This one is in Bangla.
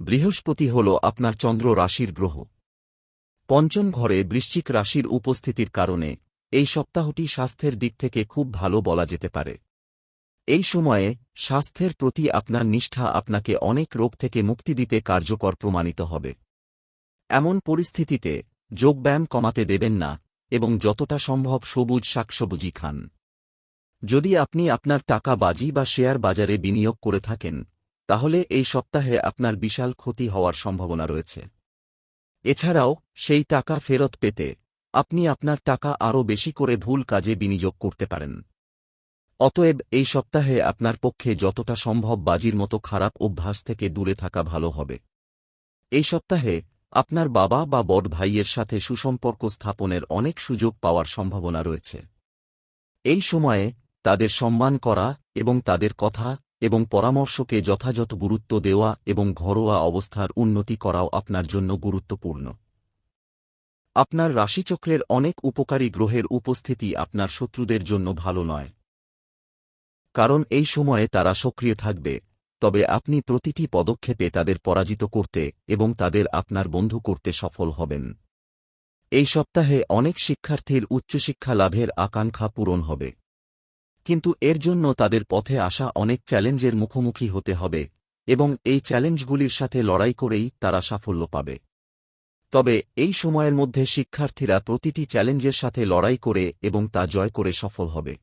বৃহস্পতি হল আপনার চন্দ্র রাশির গ্রহ। পঞ্চম ঘরে বৃশ্চিক রাশির উপস্থিতির কারণে এই সপ্তাহটি স্বাস্থ্যের দিক থেকে খুব ভালো বলা যেতে পারে। এই সময়ে স্বাস্থ্যের প্রতি আপনার নিষ্ঠা আপনাকে অনেক রোগ থেকে মুক্তি দিতে কার্যকর প্রমাণিত হবে। এমন পরিস্থিতিতে যোগব্যায়াম কমাতে দেবেন না এবং যতটা সম্ভব সবুজ শাকসবুজি খান। যদি আপনি আপনার টাকা বাজি বা শেয়ার বাজারে বিনিয়োগ করে থাকেন তাহলে এই সপ্তাহে আপনার বিশাল ক্ষতি হওয়ার সম্ভাবনা রয়েছে। এছাড়াও, সেই টাকা ফেরত পেতে আপনি আপনার টাকা আরও বেশি করে ভুল কাজে বিনিয়োগ করতে পারেন। অতএব, এই সপ্তাহে আপনার পক্ষে যতটা সম্ভব বাজির মতো খারাপ অভ্যাস থেকে দূরে থাকা ভালো হবে। এই সপ্তাহে আপনার বাবা বা বড় ভাইয়ের সাথে সুসম্পর্ক স্থাপনের অনেক সুযোগ পাওয়ার সম্ভাবনা রয়েছে। এই সময়ে তাদের সম্মান করা এবং তাদের কথা এবং পরামর্শকে যথাযথ গুরুত্ব দেওয়া এবং ঘরোয়া অবস্থার উন্নতি করাও আপনার জন্য গুরুত্বপূর্ণ। আপনার রাশিচক্রের অনেক উপকারী গ্রহের উপস্থিতি আপনার শত্রুদের জন্য ভালো নয়। কারণ এই সময়ে তারা সক্রিয় থাকবে, তবে আপনি প্রতিটি পদক্ষেপে তাদের পরাজিত করতে এবং তাদের আপনার বন্ধু করতে সফল হবেন। এই সপ্তাহে অনেক শিক্ষার্থীর উচ্চশিক্ষা লাভের আকাঙ্ক্ষা পূরণ হবে। কিন্তু এর জন্য তাদের পথে আসা অনেক চ্যালেঞ্জের মুখোমুখি হতে হবে, এবং এই চ্যালেঞ্জগুলির সাথে লড়াই করেই তারা সাফল্য পাবে। তবে এই সময়ের মধ্যে শিক্ষার্থীরা প্রতিটি চ্যালেঞ্জের সাথে লড়াই করে এবং তা জয় করে সফল হবে।